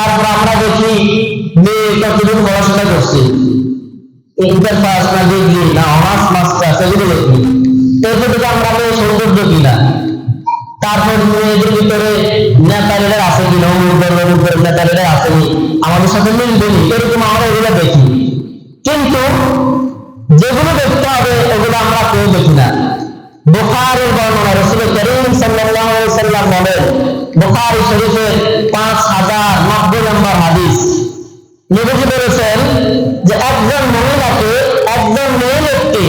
তারপর আমরা দেখি মেয়ে কতদিন পড়াশোনা করছে? ইন্টার পাস না ডিগ্রি না অনার্স এগুলো দেখি। এরপর থেকে আমরা মেয়ে সৌন্দর্য কিনা তারপর মেয়েদের ভিতরে আছে কিনা আসেনি আমাদের সাথে মিলবেনি এরকম আমরা এগুলো দেখি। কিন্তু যেগুলো দেখতে হবে ওগুলো আমরা কেউ দেখি না। বুখারের বর্ণনা রসুল করিম আলাইহি সাল্লাম বলেন, বুখারী শরীফের নব্বই নম্বর হাদিস। নবীজি বলেছেন যে একজন মহিলাকে একজন মেয়ে লোককে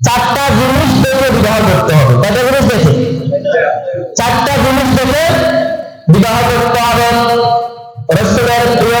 চারটা জিনিস দেখে বিবাহ করতে হবে। কয়টা জিনিস দেখে? চারটা জিনিস দেখে বিবাহ করতে হবে। রসুলের প্রিয়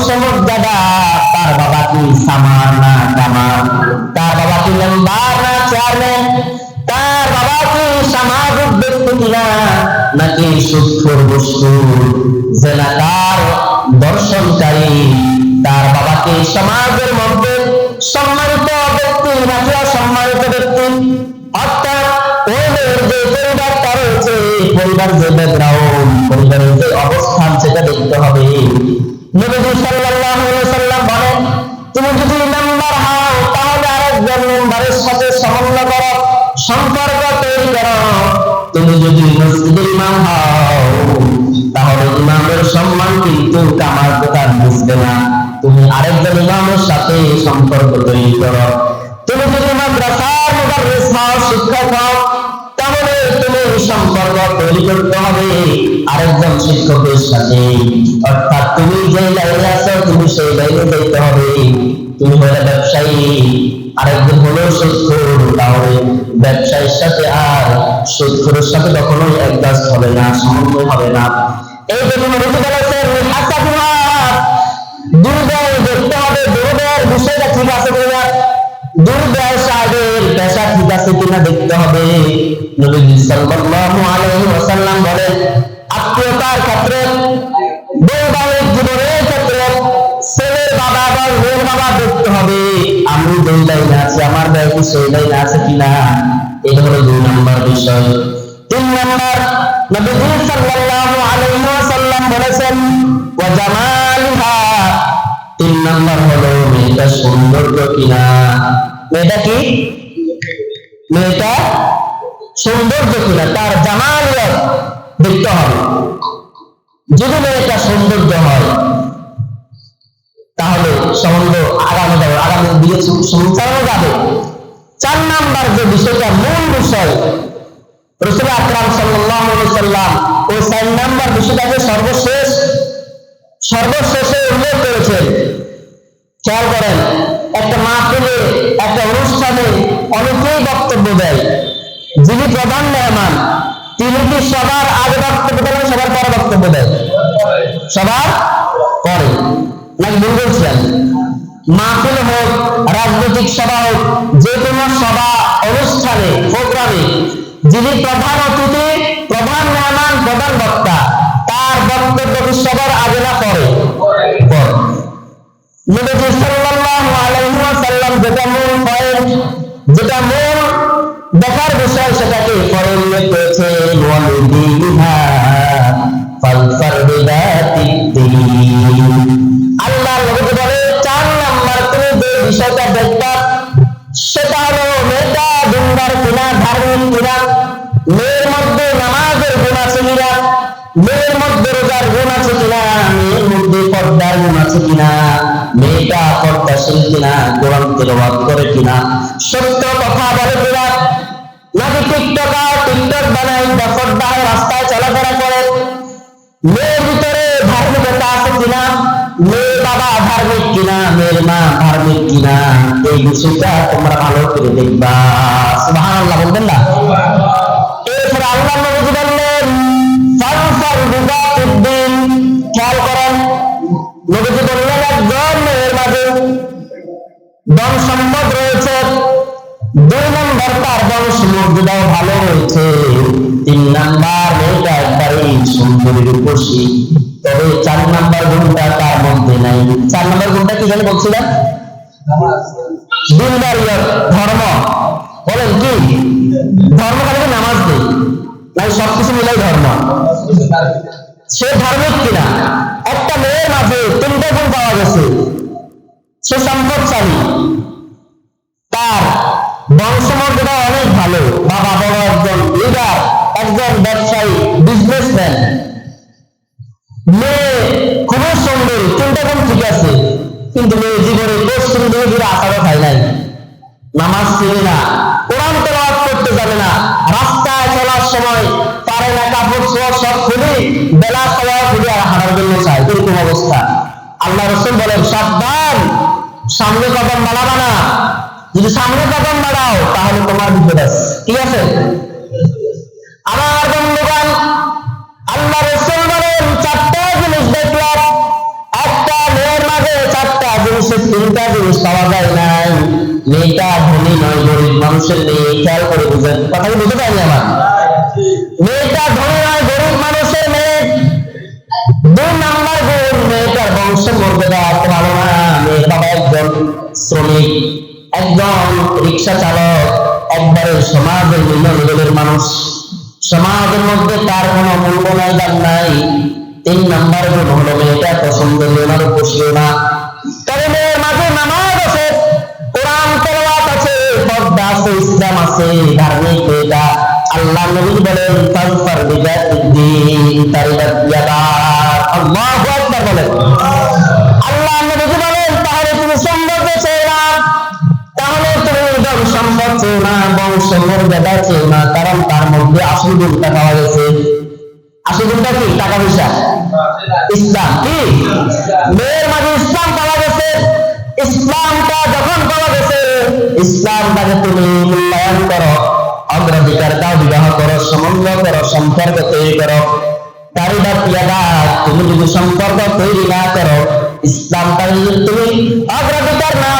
তার বংশমর্যাদা তার বাবা কি সামার না তার বাবা কি না তার বাবা কি সামাজিক ব্যক্তি কিনা নাকি সুস্থর বস্তু জেলাকার দর্শনকারী, তার সমাজের মধ্যে সম্মানিত ব্যক্তি নাকি অসম্মানিত ব্যক্তি পরিবারের যে অবস্থান, সেটা দেখতে হবে। তুমি যদি মেম্বার হও, তাহলে আরেকজন মেম্বারের সাথে সমন্বয় করো, সম্পর্ক তৈরি করো। তুমি যদি মসজিদের ইমাম হও, তাহলে ইমামের সম্মান কিন্তু কামার দোকান বুঝবে না। তুমি আরেকজন ইমামের সাথে সম্পর্ক তৈরি করো। তুমি যদি মাদ্রাসার মুদাররিস হও, শিক্ষক হও সম্পর্ক তৈরি করতে হবে। আরেকজন শিক্ষকের সাথে। অর্থাৎ তুমি যে লাইনে আছো, তুমি সেই লাইনে যেতে হবে। তুমি হলে ব্যবসায়ী, আরেকজন হলো সুৎখোর তাহলে ব্যবসায়ীর সাথে আর সুৎখোরের সাথে কখনোই একদাস হবে না, সমন্বয় হবে না। এই জন্য বলেছেন হাসাবুহা দুর্বল দেখতে হবে দুর্বল বিষয়টা ঠিক আছে কিনা? দুর্বল সাহেবের পেশা ঠিক আছে কিনা দেখতে হবে। নবী সাল্লাল্লাহু আলাইহি ওয়াসাল্লাম বলেন, আত্মীয়তার ক্ষেত্রে, বৈবাহিক জীবনের ক্ষেত্রে ছেলের বাবা বা মেয়ের বাবা দেখতে হবে। আমি যেই লাইনে আছি, আমার কি সেই লাইনে আছে কিনা? এটা হলো দুই নম্বর বিষয়। তিন নম্বর, নবী সাল্লাল্লাহু আলাইহি ওয়াসাল্লাম বলেছেন, ওয়া জামালুহা। তিন নম্বর হলো, মেয়েটা সৌন্দর্য কিনা? মেয়েটা কি? মেয়েটা সৌন্দর্য কিনা তার জামালিয়ত দেখতে হবে। যদি একটা সৌন্দর্য হয়, তাহলে সম্বন্ধ আগামী যাবে আগামী দিকে সঞ্চালনও যাবে চার নাম্বার যে বিষয়টা, মূল বিষয়, রসুল আকরাম সাল্লাম ওই চার নাম্বার বিষয়টাকে সর্বশেষ, সর্বশেষে উল্লেখ করেছেন। খেয়াল করেন, একটা মাহফিলে, একটা অনুষ্ঠানে অনেকেই বক্তব্য দেয়। যিনি প্রধান মেহমান, তিনি কি সবার আগে বক্তব্য দেন সবার পরে বক্তব্য দেয় সবার পরে। নাকি ভুল বলছিলেন মাহফিল হোক, রাজনৈতিক সভা হোক, যে কোনো সভা, অনুষ্ঠানে, প্রোগ্রামে, যিনি প্রধান অতিথি, প্রধান মেহমান, প্রধান বক্তা, তার বক্তব্য কি সবার আগে না পরে? নবীজি সাল্লাল্লাহু আলাইহি ওয়াসাল্লাম যেটা মূল পয়েন্ট যেটা মূল দেখার বিষয় সেটাকে করণীয় করেছে মেয়েটা কিনা মধ্যে নামাজের গুণ আছে মেয়ের মধ্যে গুণ আছে কিনা পর্দার গুণ আছে কিনা, মেয়েটা পর্দাশীল কিনা, কোরআন তেলাওয়াত করে কিনা? সত্য কথা বলে কিনা? নাকি টিকটকার টিকটক বানাই বা পর্দায় রাস্তায় চলাফেরা করে? মেয়ের ভিতরে ধার্মিকতা আছে কিনা? মেয়ে বাবা ধার্মিক কিনা? মেয়ের মা ধার্মিক কিনা? এই বিষয়টা তোমরা ভালো করে দেখবা। সুবহানাল্লাহ, বলবেন না? এরপরে আল্লাহ সম্পদ রয়েছে। দুই নম্বর তার বংশ ভালো রয়েছে। তিন নাম্বার মেয়েটা সুন্দরী রূপসী তবে চার নাম্বার গুণটা তার মধ্যে নাই। চার নাম্বার গুণটা কি জানি বলছিলাম? দিনদারিয়ত ধর্ম। বলেন কি? ধর্ম কালকে নামাজ নেই। নাই সবকিছু মিলাই ধর্ম। সে ধার্মিক কিনা? একটা মেয়ের মাঝে তিনটা গুণ পাওয়া গেছে। সে সম্পদশালী। তার বংশমর্যাদা অনেক ভালো, বাবা বড় একজন লিডার একজন ব্যবসায়ী বিজনেসম্যান মেয়ে খুবই সুন্দরী, তিনটা গুণ ঠিক আছে, কিন্তু মেয়ে জীবনে পশ্চিম দিকে ফিরে আসারও খায় নাই। নামাজ চিনি না, কোরআন তেলাওয়াত করতে জানে না, রাস্তায় চলার সময় পারে না, কাপড় চোর সব খুলি, বেলা সবাই খুলে আর হাঁটার জন্য চায়, এরকম অবস্থা। আল্লাহ রসুল বলেন, সাবধান, সামনে কদম বাড়াবা না। যদি সামনে কদম বাড়াও তাহলে তোমার বিপদ আছে। ঠিক আছে? আমার বন্ধুগণ, আল্লাহ রসুল বলেন, চারটা জিনিস দেখলাম। একটা মেয়ের মাঝে চারটা জিনিসের তিনটা জিনিস পাওয়া যায় নাই। মেয়েটা ধনী নয়, গরিব মানুষের মেয়ে খেয়াল করে বুঝেন। কথা কি বুঝতে পারি আমার? মেয়েটা ধনী নয়, গরিব মানুষের মেয়ে। দুই নাম্বার গুণ, মেয়েটার বংশ মর্যাদা ভালো না। মেয়ের বাবা একজন শ্রমিক। একজন রিক্সা চালক, একবারে সমাজের নিম্ন লেভেলের মানুষ। সমাজের মধ্যে তার কোনো মূল্য নাই। দাম নাই তিন নাম্বার গুণ হলো মেয়েটা সুন্দর না না। তবে মেয়ের মাঝে নামাজ আছে, কোরআন তেলাওয়াত আছে, পর্দা আছে, ইসলাম আছে, ধার্মিক মেয়েটা। আল্লাহ নবী বলেন তানফার বিজাতিদ্দিন তারিবাত আকবার বলেন। মর্যাদা চেয়ে না কারণ তার মধ্যে আসল গুণটা পাওয়া গেছে আসল গুণটা কি? টাকা পয়সা। ইসলাম কি? মেয়ের মাঝে ইসলাম পাওয়া গেছে। ইসলামটা যখন পাওয়া গেছে, ইসলামটাকে তুমি মূল্যায়ন করো, অগ্রাধিকার দাও, বিবাহ করো, সমন্বয় করো, সম্পর্ক তৈরি করো। দারিদা পিয়াদা তুমি যদি সম্পর্ক তৈরি না করো, ইসলামটা যদি তুমি অগ্রাধিকার না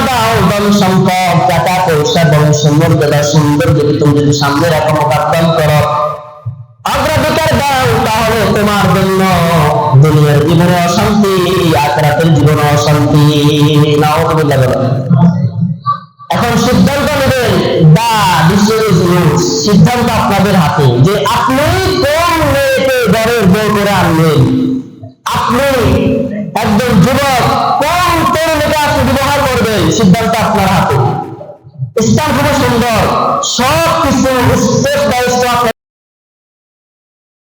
ধন সম্পদ, টাকা পয়সা বংশ মর্যাদা সুন্দর যদি তুমি যদি সামনে রাখো মোকাদ্দম করো। অগ্রাধিকার দাও, তাহলে তোমার জন্য দুনিয়ার জীবনে অশান্তি, আখরাতের জীবনে অশান্তি। নাউজুবিল্লাহ বলেন। এখন সিদ্ধান্ত নেবেন, দা ডিসিশন সিদ্ধান্ত আপনাদের হাতে। যে আপনি কোন মেয়েকে ঘরের বউ করে আনবেন আপনি একজন যুবক কোন তরুণীকে আপনি ব্যবহার করবেন সিদ্ধান্ত আপনার হাতে। ইসলাম খুবই সুন্দর। সব কিছু স্টেপ বাই স্টেপ